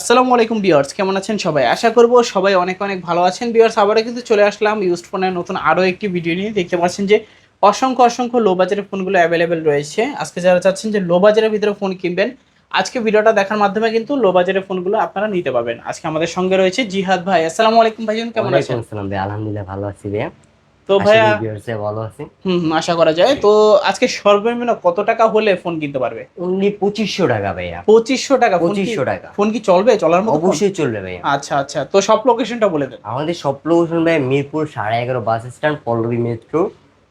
আসসালামু আলাইকুম বিয়ার্স কেমন আছেন সবাই? আশা করব সবাই অনেক অনেক ভালো আছেন। বিয়ার্স আবারও কিন্তু চলে আসলাম ইউজড ফোনের নতুন আরও একটি ভিডিও নিয়ে। দেখতে পাচ্ছেন যে অসংখ্য অসংখ্য লো বাজারের ফোনগুলো অ্যাভেলেবেল রয়েছে। আজকে যারা চাচ্ছেন যে লো বাজারের ভিতরে ফোন কিনবেন, আজকে ভিডিওটা দেখার মাধ্যমে কিন্তু লো বাজারের ফোনগুলো আপনারা নিতে পারবেন। আজকে আমাদের সঙ্গে রয়েছে জিহাদ ভাই। আসসালামু আলাইকুম ভাইজান, কেমন আছেন? ভাই, আলহামদুলিল্লাহ ভালো আছি ভাইয়া। তো ভাইয়া ভালো আছি হুম আশা করা যায়। তো আজকে সর্বনিম্ন কত টাকা হলে ফোন কিনতে পারবে? অনলি পঁচিশশো টাকা ভাইয়া। পঁচিশশো টাকা পঁচিশশো টাকা। ফোন কি চলবে? চলার মতো অবশ্যই চলবে ভাইয়া। আচ্ছা আচ্ছা। তো সব লোকেশনটা বলে দেন। আমাদের সব লোকেশন ভাই মিরপুর সাড়ে এগারো বাস স্ট্যান্ড পল্লবী মেট্রো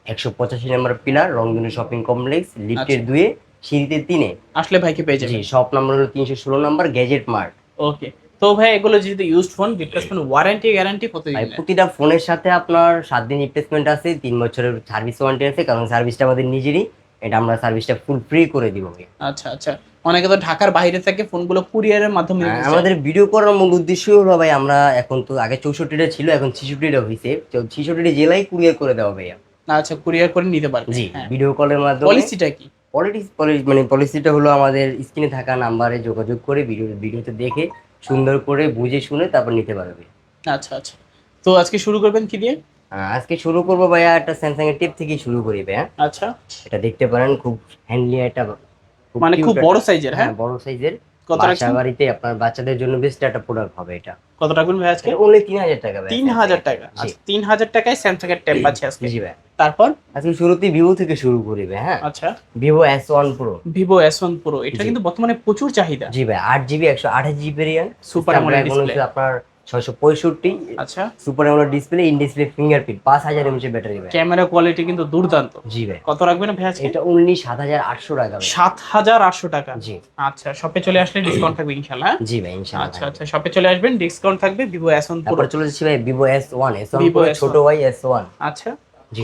একশো পঁচাশি number pillar Rongdhonu shopping complex লিফটের। দুয়ে সিঁড়িতে তিনে। আসলে ভাইকে পেয়ে জি যাবেন শপ নাম্বার হলো তিনশো ষোলো নম্বর গ্যাজেট মার্ট ওকে তো ভাই এগুলো যেহেতু used phone replacement warranty guarantee কত দিন প্রতিটা ফোনের সাথে আপনার সাত দিন রিপ্লেসমেন্ট আছে তিন বছরের সার্ভিস ওয়ারেন্টি আছে কারণ সার্ভিসটা আমাদের নিজেরই। এটা আমরা সার্ভিসটা ফুল ফ্রি করে দিব আচ্ছা আচ্ছা। অনেকে তো ঢাকার বাইরে থেকে ফোনগুলো কুরিয়ারের মাধ্যমে হ্যাঁ। আমাদের ভিডিও করার মূল উদ্দেশ্য হলো ভাই আমরা এখন তো আগে চৌষট্টিটা ছিল এখন ছিষট্টিটা হয়েছে ছিষট্টিটা জেলায় কুরিয়ার করে দেওয়া ভাইয়া। আচ্ছা কুরিয়ার করে নিতে পারবে জি হ্যাঁ। ভিডিও কলের মাধ্যমে। পলিসিটা কি? পলিটিক্স মানে পলিসিটা হলো আমাদের স্ক্রিনে থাকা নাম্বারে যোগাযোগ করে ভিডিও ভিডিওতে দেখে সুন্দর করে বুঝে শুনে তারপর নিতে পারবে। আচ্ছা আচ্ছা। তো আজকে শুরু করবেন কি দিয়ে? আজকে শুরু করব ভাইয়া একটা স্যামসাং এর টিপ থেকেই শুরু করি ভাইয়া। আচ্ছা। এটা দেখতে পারেন খুব হ্যান্ডলি একটা মানে খুব বড় সাইজের হ্যাঁ? হ্যাঁ বড় সাইজের কত বাসা বাড়িতে আপনার বাচ্চাদের জন্য বেস্ট একটা প্রোডাক্ট হবে এটা। কত রাখবেন ভাই আজকে? তিন হাজার টাকা ভাই তিন হাজার টাকা। জি আচ্ছা তিন হাজার টাকায় স্যামসাং এর ট্যাব আছে আজকে। জি ভাই তারপর আজকে শুরুতে ভিভো থেকে শুরু করিবে হ্যাঁ। আচ্ছা। Vivo S one pro Vivo S one pro এটা কিন্তু বর্তমানে প্রচুর চাহিদা। জি ভাই আট জিবি একশো আঠাশ জিবি Super AMOLED আপনার ছয়শো পঁয়ষট্টি। আচ্ছা। Super AMOLED display in display fingerprint পাঁচ হাজার এমএচের ব্যাটারি ভাই। ক্যামেরা কোয়ালিটি কিন্তু দুর্দান্ত। জি ভাই। কত রাখবেন ভাই এটা অনলি সাত হাজার আটশো টাকা। সাত হাজার আটশো টাকা। জি। আচ্ছা শপে চলে আসলে ডিসকাউন্ট থাকবে ইনশাল্লাহ হ্যাঁ? জি ভাই ইনশাআল্লাহ। আচ্ছা আচ্ছা শপে চলে আসবেন ডিসকাউন্ট থাকবে ভিভো এস ওয়ান প্রো চলে যাচ্ছি ভাই Vivo S one S one Vivo S1 ছোট ভাই এস ওয়ান আচ্ছা।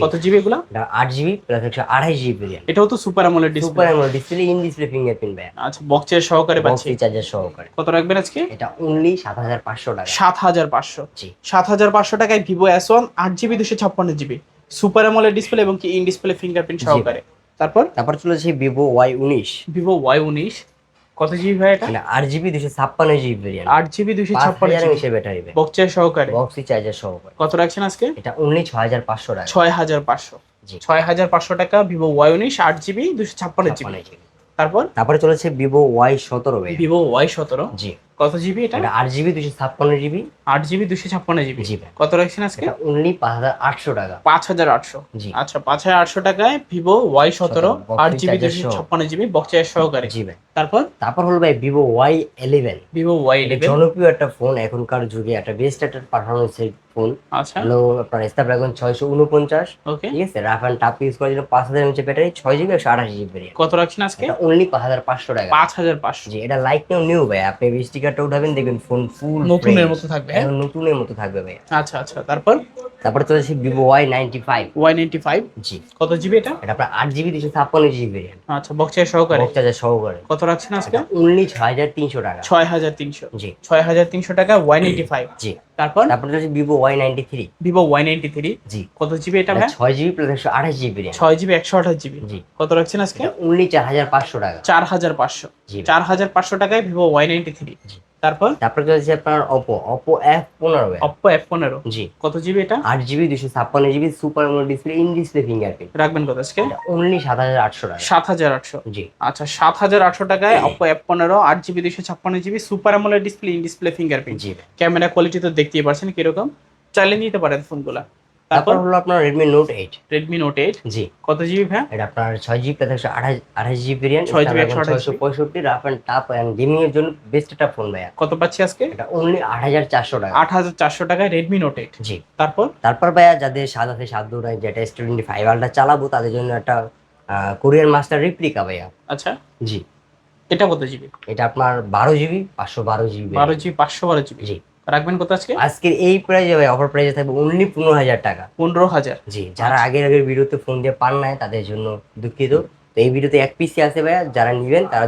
কত জিবি এগুলা? আট জিবি প্লাস একশো আঠাশ জিবি এটাও তো super super display AMOLED display in display fingerprint ভাই আচ্ছা বক্সের সহকারে পাচ্ছি? চার্জার সহকারে। কত রাখবেন আজকে? এটা অনলি সাত হাজার পাঁচশো টাকা। সাত হাজার পাঁচশো। জি। সাত হাজার পাঁচশো টাকায় ভিভো এস ওয়ান আট জিবি দুশো ছাপ্পান্ন জিবি সুপার অ্যামোলেড ডিসপ্লে এবং কি ইন ডিসপ্লে ফিঙ্গারপ্রিন্ট সহকারে। তারপর? তারপর চলে যাচ্ছি ভিভো ওয়াই উনিশ। ভিভো ওয়াই উনিশ। কত জিবি ভাই এটা? আট জিবি দুশো ছাপ্পান্ন জিবি ভেরিয়েন্ট আট জিবি দুশো ছাপ্পান্ন জিবি এমএচের ব্যাটারি বক্সের সহকারে? বক্সি চার্জার সহকারে। কত রাখছেন আজকে? এটা অনলি ছয় হাজার পাঁচশো টাকা। ছয় হাজার পাঁচশো। ছয় হাজার পাঁচশো টাকা ভিভো ওয়াই উনিশ আট জিবি দুশো ছাপ্পান্ন জিবি তারপর? তারপরে চলেছে ভিভো ওয়াই সতেরো ভিভো ওয়াই সতেরো। জি। কত জিবি এটা? আট জিবি দুশো ছাপ্পান্ন জিবি আট জিবি দুশো ছাপ্পান্ন জিবি কত রাখছেন আজকে? অনলি পাঁচ হাজার আটশো টাকা। পাঁচ হাজার আটশো। জি। আচ্ছা পাঁচ হাজার আটশো টাকায় ভিভো ওয়াই সতেরো আট জিবি দুশো ছাপ্পান্ন জিবি বক্সের সহকারে। জি ভাই। তারপর? তারপর হলো ভাই Vivo Y eleven Vivo Y eleven জনপ্রিয় একটা ফোন এখনকার যুগে একটা বেস্ট একটা পারফরমেন্সের ফোন আচ্ছা। হলো আপনার স্ন্যাপড্রাগন ছয়শো উনপঞ্চাশ। ওকে। ঠিক আছে? রাফ অ্যান্ড টাপ ইউজ করার জন্য পাঁচ হাজার ব্যাটারি ছয় জিবি একশো আঠাশ জিবি কত রাখছেন আজকে? অনলি পাঁচ হাজার পাঁচশো টাকা। পাঁচ হাজার পাঁচশো। জি এটা লাইক নিউ নিউ ভাই আপনি স্টিকারটা উঠাবেন দেখবেন ফোন ফুল নতুনের মতো থাকবে হ্যাঁ? নতুনের মতো থাকবে ভাই আচ্ছা আচ্ছা তারপর? তারপরে চলেছে Vivo Y ninety five Y ninety five জি। কত জিবি এটা? এটা আপনার আট জিবি দুশো ছাপ্পান্ন জিবি ভেরিয়েন্ট আচ্ছা বক্সের সহকারে? বক্সের সহকারে। কত রাখছেন আজকে? ছয় হাজার তিনশো টাকা। ছয় হাজার তিনশো। জি। ছয় হাজার তিনশো টাকা ওয়াই নাইনটি ফাইভ জি। তারপর? তারপর চলেছে Vivo Y ninety three Vivo Y ninety three জি। কত জিবি এটা ভাই? ছয় জিবি প্লাস একশো আঠাশ জিবি ছয় জিবি একশো আঠাশ জিবি জি। কত রাখছেন আজকে? অনলি চার হাজার পাঁচশো টাকা। চার হাজার পাঁচশো। চার হাজার পাঁচশো টাকায় ভিভো ওয়াই নাইনটি থ্রি জি। তারপর? তারপরে চলেছে আপনার অপো অপো এফ পনেরো অপ্পো এফ পনেরো। জি। কত জিবি এটা? আট জিবি দুশো ছাপ্পান্ন GB super display in display fingerprint রাখবেন কত আজকে? অনলি সাত হাজার আটশো টাকা। সাত হাজার আটশো। জি। আচ্ছা সাত হাজার আটশো টাকায় অপ্পো এফ পনেরো আট জিবি দুশো ছাপ্পান্ন GB super AMOLED display in display fingerprint G. Camera quality তো দেখতেই পারছেন কীরকম। চালিয়ে নিতে পারেন ফোনগুলা তারপর হলো আপনার Redmi Note eight Redmi Note eight জি। কত জিবি ভ্যা এটা আপনার ছয় জিবি প্লাস একশো আঠাশ আঠাশ জিবি ভেরিয়েন্ট 6 GB, 128 ছয়শো পঁয়ষট্টি rough and tough and gaming এর জন্য বেস্ট একটা ফোন ভাইয়া। কত পাচ্ছি আজকে? এটা অনলি আট হাজার চারশো টাকা। আট হাজার চারশো টাকায় রেডমি নোট এইট জি। তারপর? তারপর ভাইয়া যাদের স্বাদ আছে সাধ্য নাই যেটা স্টুডেন্ট ফাইভ আলটা চালাবো তাদের জন্য একটা কোরিয়ান মাস্টার রিপ্লিকা ভাইয়া। আচ্ছা। জি। এটা কত জিবি এটা আপনার বারো জিবি পাঁচশো বারো জিবি বারো জিবি পাঁচশো বারো জিবি জি। রাখবেন কত আজকে? আজকের এই প্রাইজে ভাই অফার প্রাইজে থাকবে অনলি পনেরো হাজার টাকা। পনেরো হাজার। জি যারা আগের আগের ভিডিওতে ফোন দিয়ে পান নাই তাদের জন্য দুঃখিত। তো এই ভিডিওতে এক পিসি আছে ভাইয়া যারা নিবেন তারা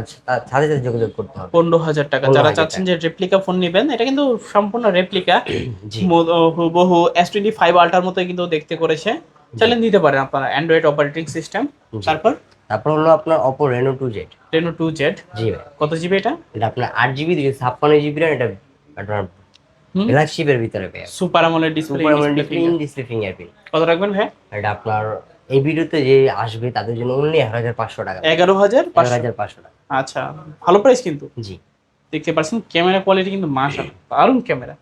সাথে সাথে যোগাযোগ করতে হবে। পনেরো হাজার টাকা। যারা চাচ্ছেন যে রেপ্লিকা ফোন নেবেন এটা কিন্তু সম্পূর্ণ রেপ্লিকা জি। হুবহু এস টোয়েন্টি ফাইভ আল্টার মতো কিন্তু দেখতে করেছে। চাইলে নিতে পারেন আপনারা অ্যান্ড্রয়েড অপারেটিং সিস্টেম তারপর? তারপর হলো আপনার Oppo Reno two Z Reno two Z জি ভাই। কত জিবি এটা? এটা আপনার আট জিবি দুশো ছাপ্পান্ন জিবি র্যাম এটা আপনার ফ্ল্যাগশিপের ভিতরে ভাই সুপার আমলের display super in display fingerprint কত রাখবেন ভাই? এটা আপনার এই ভিডিওতে যে আসবে তাদের জন্য অনলি এক হাজার পাঁচশো টাকা। এগারো হাজার এক পাঁচশো হাজার পাঁচশো টাকা। আচ্ছা ভালো প্রাইস কিন্তু। জি। দেখতে পাচ্ছেন ক্যামেরা কোয়ালিটি কিন্তু মাশাল দারুণ ক্যামেরা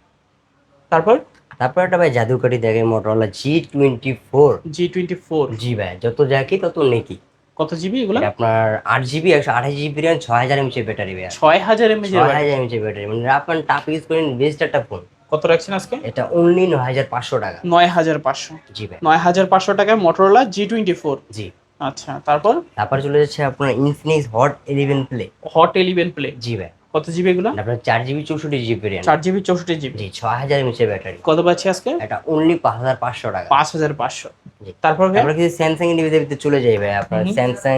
তারপর? তারপর একটা ভাই জাদুকারি দেখে Motorola G twenty four G twenty four জি ভাই যত জাকি তত নেকি। কত জিবি এগুলো? আপনার আট জিবি একশো আঠাশ জিবি র্যাম ছয় হাজার এমএচ ব্যাটারি ভাই। ছয় হাজার এমএচ ছয় হাজার এমএচ ব্যাটারি। মানে আপনার টাপ ইউজ করেন বেস্ট একটা ফোন কত রাখছেন আজকে? এটা অনলি নয় হাজার পাঁচশো টাকা। নয় হাজার পাঁচশো। জি ভাই। নয় হাজার পাঁচশো টাকায় মোটরোলা জি টোয়েন্টি ফোর জি। আচ্ছা তারপর? তারপর চলে যাচ্ছে আপনার Infinix Hot eleven Play Hot eleven Play জি ভাই। কত জিবি এগুলো? আপনার চার জিবি চৌষট্টি জিবি র্যাম চার জিবি চৌষট্টি জিবি জি ছয় হাজার এমএচের ব্যাটারি। কত পাচ্ছি আজকে? এটা অনলি পাঁচ হাজার পাঁচশো টাকা। পাঁচ হাজার পাঁচশো। তারপর আমরা কিছু স্যামসাং এর ভিতরে চলে যাই ভাই। আপনার Samsung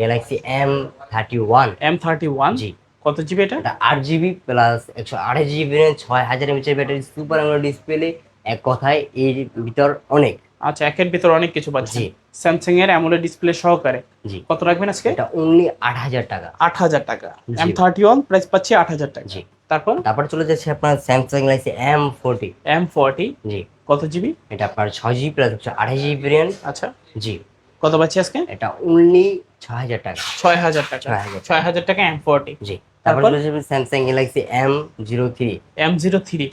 Galaxy M thirty one M thirty one জি। কত জিবি এটা? এটা আট জিবি প্লাস একশো আঠাশ জিবি ছয় হাজার এমএচের ব্যাটারি সুপার অ্যামোলেড ডিসপ্লে এক কথায় এর ভিতর অনেক। আচ্ছা একের ভিতর অনেক কিছু পাচ্ছি। স্যামসাং এর অ্যামোলেড ডিসপ্লে সহকারে। জি। কত রাখবেন আজকে? এটা অনলি আট হাজার টাকা। আট হাজার টাকা। জি। এম থার্টি ওয়ান প্রাইস পাচ্ছি আট হাজার টাকা। জি। তারপর? তারপর চলে যাচ্ছে আপনার Samsung Galaxy M forty M forty জি। কত জিবি এটা আপনার ছয় জিবি প্লাস একশো আঠাশ জিবি র্যাম আচ্ছা। জি। কত পাচ্ছি আজকে? এটা অনলি ছয় হাজার টাকা। ছয় হাজার টাকা। 6,000 ছয় হাজার টাকা এম ফর্টি জি। তারপর Samsung Galaxy M zero three M zero three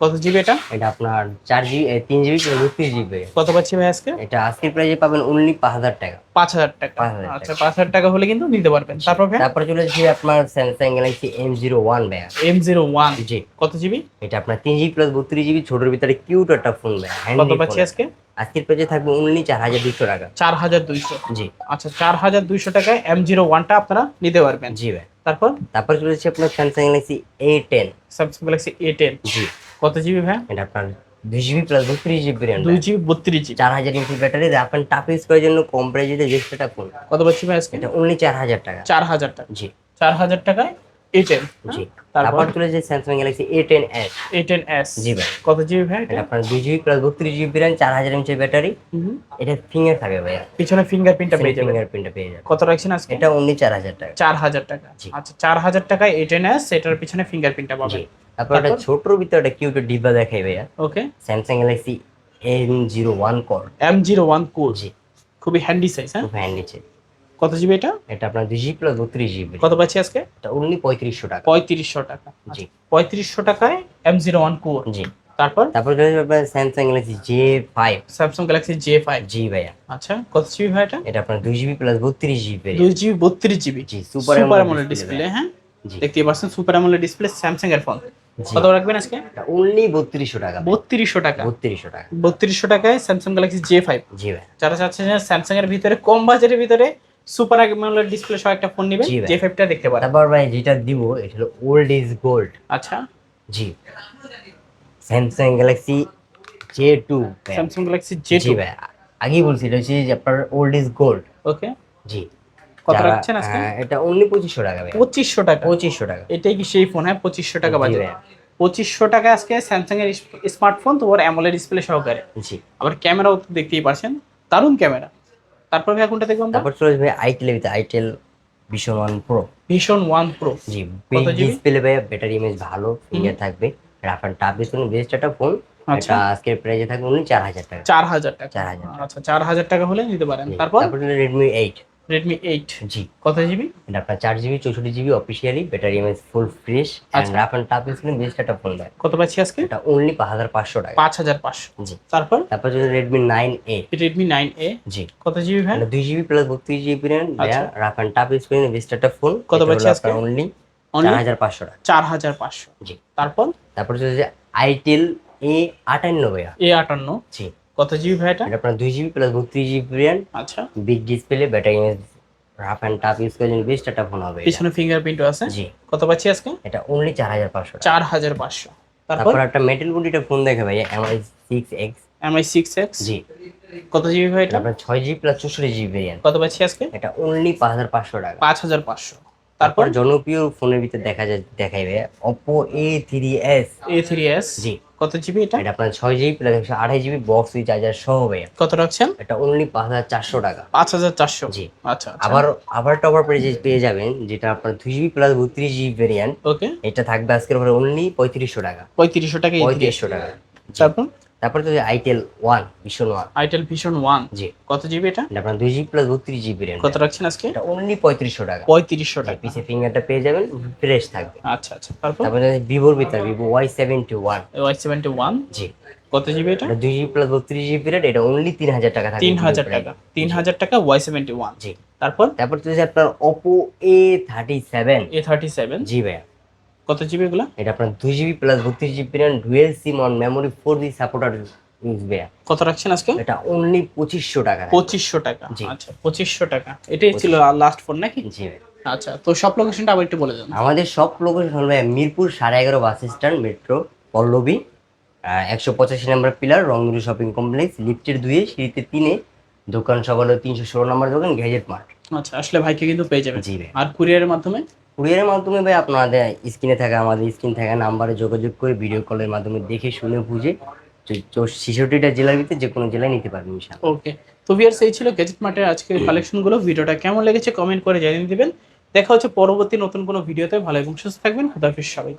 কত জিবি এটা? এটা আপনার চার জিবি তিন জিবি বত্রিশ জিবি কত পাচ্ছি ভাই আজকে? এটা আজকের পাবেন অনলি পাঁচ হাজার টাকা। পাঁচ হাজার টাকা। 5,000 টাকা। আচ্ছা পাঁচ হাজার টাকা হলে কিন্তু নিতে পারবেন। তারপর চলে যাচ্ছে আপনার Samsung Galaxy M zero one M zero one জি। কত জিবি এটা আপনার তিন জিবি প্লাস বত্রিশ জিবি ছোটোর ভিতরে কিউট একটা ফোন কত পাচ্ছি আজকে? আজকের প্রাইসে থাকবে অনলি চার হাজার দুশো টাকা। চার হাজার দুইশো। জি। আচ্ছা চার হাজার দুইশো টাকায় এম জিরো ওয়ানটা আপনারা নিতে পারবেন। জি ভাই। তারপর? তারপর চলে এসেছে আপনার Samsung Galaxy A ten Samsung Galaxy A ten জি। কত জিবি ভাই? এটা আপনার দুই জিবি প্লাস বত্রিশ জিবি র্যাম দুই জিবি বত্রিশ জিবি চার হাজার ইঞ্চি ব্যাটারি আপনার টাপ ইউজ করার জন্য কম প্রাইজে রেজিস্টারটা কোন? কত বলছি ভাই আজকে? এটা অনলি চার হাজার টাকা। চার হাজার টাকা। জি। চার হাজার টাকায় এ টেন জি। তারপর? চলে যাচ্ছে Samsung Galaxy A ten S A ten S জি ভাই। কত জিবি ভাই এটা? আপনার দুই জিবি প্লাস বত্রিশ জিবি র্যাম চার হাজার এমচি ব্যাটারি। এটা ফিঙ্গার থাকে ভাইয়া। পিছনে ফিঙ্গারপ্রিন্টটা পেয়ে যাবেন। ফিঙ্গারপ্রিন্টটা পেয়ে যাবে কত রাখছেন আজকে? এটা অনলি চার হাজার টাকা। চার হাজার টাকা। আচ্ছা চার হাজার টাকায় এ টেন এস এটার পিছনে ফিঙ্গারপ্রিন্টটা পাবেন। তারপর একটা? ছোটর ভিতরে একটা কিউট ডিব্বা দেখাই ভাইয়া। Okay. Samsung Galaxy N zero one core M zero one core জি। খুবই হ্যান্ডি সাইজ হ্যাঁ? খুব হ্যান্ড নিচে কত জিবি এটা? এটা আপনার দুই জিবি প্লাস বত্রিশ জিবি কত পাচ্ছি আজকে? এটা অনলি পঁয়ত্রিশশো টাকা। পঁয়ত্রিশশো টাকা। জি। পঁয়ত্রিশশো টাকায় এম জিরো ওয়ান কোর জি। তারপর? তারপর Samsung Galaxy J five Samsung Galaxy J five জি ভাইয়া। আচ্ছা কত জিবি ভাই এটা? এটা আপনার দুই জিবি প্লাস বত্রিশ জিবি দুই জিবি বত্রিশ জিবি জি সুপার সুপার অ্যামোলেড ডিসপ্লে হ্যাঁ? জি। দেখতেই পাচ্ছেন সুপার অ্যামোলেড ডিসপ্লে স্যামসাং এর ফোন। কত রাখবেন আজকে? এটা অনলি বত্রিশশো টাকা বত্রিশশো টাকা। বত্রিশশো টাকা। বত্রিশশো টাকায় স্যামসাং গ্যালাক্সি জে ফাইভ জি ভাই যারা চাচ্ছেন স্যামসাং এর ভিতরে কম বাজারের ভিতরে সুপার অ্যামোলেড ডিসপ্লে সহ একটা ফোন নেবেন জি ফাইভটা দেখতে পারেন। তারপর ভাই যেটা দিব এটা হলো ওল্ড ইজ গোল্ড আচ্ছা। জি। Samsung Galaxy J two Samsung Galaxy J two ভাই আগেই বলছি এটা হচ্ছে যে আপনার ওল্ড ইজ গোল্ড ওকে। জি। কত রাখছেন আজকে? এটা অনলি পঁচিশশো টাকা ভাই। পঁচিশশো টাকা। পঁচিশশো টাকা। এটাই কি সেই ফোন হ্যাঁ? পঁচিশশো টাকা জি বাজে পঁচিশশো টাকা আজকে স্যামসাং এর স্মার্টফোন তোমার অ্যামোলেড ডিসপ্লে সহকারে। জি। আবার ক্যামেরাও তো দেখতেই পারছেন। দারুণ ক্যামেরা তারপর ভাই কোনটা দেখব আমরা? তারপর চলে আসবে itel with itel vision one pro vision one pro জি কত GB? ডিসপ্লে ভাই ব্যাটারি ইমেজ ভালো ফিঙ্গার থাকবে। Rough and tough display best একটা ফোন আচ্ছা। আজকে আজকের প্রাইসে থাকবে উনি চার হাজার টাকা। চার হাজার টাকা। 4,000 আচ্ছা চার হাজার টাকা হলে নিতে পারেন। তারপর? তারপর রেডমি এইট রেডমি এইট জি। কত জিবি এটা আপনার চার জিবি চৌষট্টি GB officially battery image full fresh আচ্ছা। অ্যান্ড টাফ ডিসপ্লে বেস্ট একটা ফোন দেয় কত পাচ্ছি আজকে? এটা অনলি পাঁচ হাজার পাঁচশো টাকা। পাঁচ হাজার পাঁচশো। জি। তারপর? তারপর যদি Redmi nine A Redmi nine A জি। কত জিবি ভাই? এটা দুই জিবি প্লাস বত্রিশ GB RAM. Rough and tough display best একটা ফোন কত পাচ্ছি আজকে? অনলি? চার হাজার পাঁচশো টাকা। চার হাজার পাঁচশো। জি। তারপর? তারপর হচ্ছে আইটেল এ আটান্ন ভাইয়া এ আটান্ন। জি। কত জিবি ভাই এটা আপনার দুই জিবি প্লাস বত্রিশ জিবি র্যাম আচ্ছা। Big display battery rough and tough use করার জন্য বেস্ট একটা ফোন হবে। পিছনে ফিঙ্গারপ্রিন্টও আছে? জি। কত পাচ্ছি আজকে? এটা অনলি চার হাজার পাঁচশো চার হাজার পাঁচশো। তারপর? একটা মেটাল বডিটা ফোন দেখে ভাই Mi six X Mi six X জি। কত জিবি ভাই এটা আপনার ছয় জিবি প্লাস চৌষট্টি জিবি ভেরিয়েন্ট কত পাচ্ছি আজকে? এটা অনলি পাঁচ হাজার পাঁচশো টাকা। পাঁচ হাজার পাঁচশো। তারপর জনপ্রিয় ফোনের ভিতরে দেখা যায় দেখাই ভাইয়া Oppo A three S A three S জি। কত জিবি এটা? এটা আপনার ছয় জিবি প্লাস একশো আঠাশ জিবি বক্স উইথ চার্জার সহ ভাইয়া কত রাখছেন? এটা অনলি পাঁচ হাজার চারশো টাকা। পাঁচ হাজার চারশো? জি। আচ্ছা আচ্ছা। আবার আবার টপার পেয়ে পেয়ে যাবেন যেটা আপনার দুই জিবি প্লাস বত্রিশ জিবি ভেরিয়েন্ট ওকে এটা থাকবে আজকের পরে অনলি পঁয়ত্রিশশো টাকা। পঁয়ত্রিশশো টাকা পঁয়ত্রিশশো টাকা। তারপর? তারপরে তো itel one vision one itel vision one জি। কত জিবি এটা? আপনার দুই জিবি প্লাস বত্রিশ জিবি র্যাম কত রাখছেন আজকে? এটা অনলি পঁয়ত্রিশশো টাকা। পঁয়ত্রিশশো টাকা। পিছে ফিঙ্গারটা পেয়ে যাবেন ফ্রেশ থাকবে। আচ্ছা আচ্ছা তারপর? তারপরে ভিভোর ভিতরে Vivo Y seventy one Y seventy one জি। কত জিবি এটা? এটা দুই জিবি প্লাস বত্রিশ জিবি র্যাম এটা অনলি তিন হাজার টাকা থাকবে তিন হাজার টাকা। তিন হাজার টাকা ওয়াই সেভেন্টি ওয়ান জি। তারপর? তারপর তো আপনার Oppo A thirty seven A thirty seven জি ভাইয়া। কত জিবি এগুলা? এটা আপনার দুই জিবি প্লাস বত্রিশ GB RAM dual SIM on memory four G supporter কত রাখছেন আজকে? এটা অনলি পঁচিশশো টাকা পঁচিশশো টাকা। আচ্ছা পঁচিশশো টাকা। এটাই ছিল লাস্ট ফোন নাকি? জি আচ্ছা তো সব লোকেশনটা আবার একটু বলে দেন। আমাদের সব লোকেশন হল মিরপুর সাড়ে এগারো বাস স্ট্যান্ড মেট্রো পল্লবী একশো পঁচাশি নম্বর পিলার রংরু শপিং কমপ্লেক্স লিফটের দুয়ে সিঁড়িতে তিনে দোকান সব হলো তিনশো ষোলো নম্বর দোকান গ্যাজেট মার্ট আচ্ছা আসলে ভাইকে কিন্তু পেয়ে যাবেন। জি আর কুরিয়ারের মাধ্যমে? কুরিয়ারের মাধ্যমে ভাই আপনাদের স্ক্রিনে থাকা, আমাদের স্ক্রিন থাকা নাম্বারে যোগাযোগ করে ভিডিও কলের মাধ্যমে দেখে, শুনে, বুঝে ছেষট্টিটা জেলার ভিতরে যে কোনো জেলায় নিতে পারবেন ওকে তো ভিয়ার্স এই ছিল গেজেট মার্টের আজকের কালেকশনগুলো ভিডিওটা কেমন লেগেছে কমেন্ট করে জানিয়ে দেবেন। দেখা হচ্ছে পরবর্তী নতুন কোনো ভিডিওতে ভালো এবং সুস্থ থাকবেন। খুদাফিজ সবাই